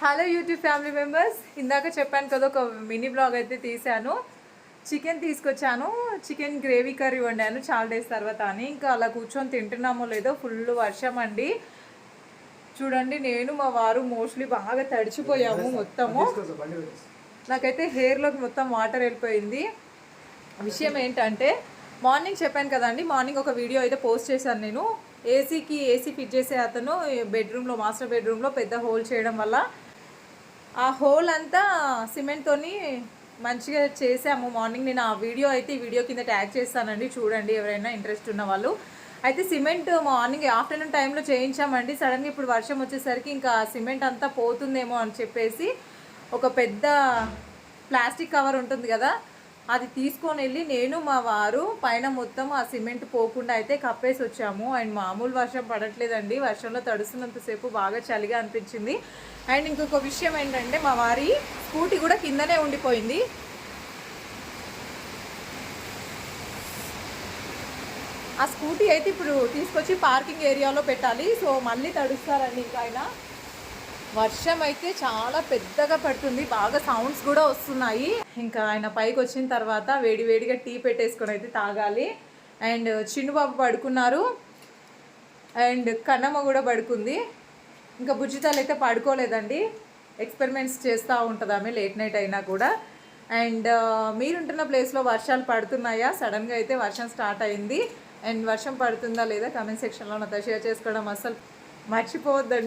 Hello YouTube family members ఇందాక చెప్పాను కదా ఒక మినీ బ్లాగ్ అయితే తీశాను. చికెన్ తీసుకొచ్చాను. చికెన్ గ్రేవీ కర్రీ వండాను చాలా డేస్ తర్వాత అని. ఇంకా అలా కూర్చొని తింటున్నామో లేదో ఫుల్ వర్షం అండి. చూడండి నేను మా వారు మోస్ట్లీ బాగా తడిచిపోయాము మొత్తము. నాకైతే హెయిర్లోకి మొత్తం వాటర్ వెళ్ళిపోయింది. విషయం ఏంటంటే మార్నింగ్ చెప్పాను కదండి మార్నింగ్ ఒక వీడియో అయితే పోస్ట్ చేశాను నేను. ఏసీకి ఏసీ ఫిట్ చేసే అతను బెడ్రూమ్లో మాస్టర్ బెడ్రూమ్లో పెద్ద హోల్ చేయడం వల్ల ఆ హోల్ అంతా సిమెంట్తోని మంచిగా చేసాము. మార్నింగ్ నేను ఆ వీడియో అయితే ఈ వీడియో కింద ట్యాగ్ చేస్తానండి. చూడండి ఎవరైనా ఇంట్రెస్ట్ ఉన్న వాళ్ళు. అయితే సిమెంట్ మార్నింగ్ ఆఫ్టర్నూన్ టైంలో చేయించామండి. సడన్గా ఇప్పుడు వర్షం వచ్చేసరికి ఇంకా సిమెంట్ అంతా పోతుందేమో అని చెప్పేసి ఒక పెద్ద ప్లాస్టిక్ కవర్ ఉంటుంది కదా అది తీసుకొని వెళ్ళి నేను మా వారు పైన మొత్తం ఆ సిమెంట్ పోకుండా అయితే కప్పేసి వచ్చాము. అండ్ మామూలు వర్షం పడట్లేదండి. వర్షంలో తడుస్తున్నంతసేపు బాగా చలిగా అనిపించింది. అండ్ ఇంకొక విషయం ఏంటంటే మా వారి స్కూటీ కూడా కిందనే ఉండిపోయింది. ఆ స్కూటీ అయితే ఇప్పుడు తీసుకొచ్చి పార్కింగ్ ఏరియాలో పెట్టాలి. సో మళ్ళీ తడుస్తారండి ఇంకా ఆయన. వర్షం అయితే చాలా పెద్దగా పడుతుంది. బాగా సౌండ్స్ కూడా వస్తున్నాయి. ఇంకా ఆయన పైకి వచ్చిన తర్వాత వేడి వేడిగా టీ పెట్టేసుకొని అయితే తాగాలి. అండ్ చిన్నుబాబు పడుకున్నారు. అండ్ కన్నమ్మ కూడా పడుకుంది. ఇంకా బుజ్జితాలు అయితే పడుకోలేదండి. ఎక్స్పెరిమెంట్స్ చేస్తూ ఉంటుంది ఆమె లేట్ నైట్ అయినా కూడా. అండ్ మీరుంటున్న ప్లేస్లో వర్షాలు పడుతున్నాయా? సడన్గా అయితే వర్షం స్టార్ట్ అయింది. అండ్ వర్షం పడుతుందా లేదా? కమెంట్ సెక్షన్లో నాతో షేర్ చేసుకోవడం అసలు మర్చిపోవద్దండి.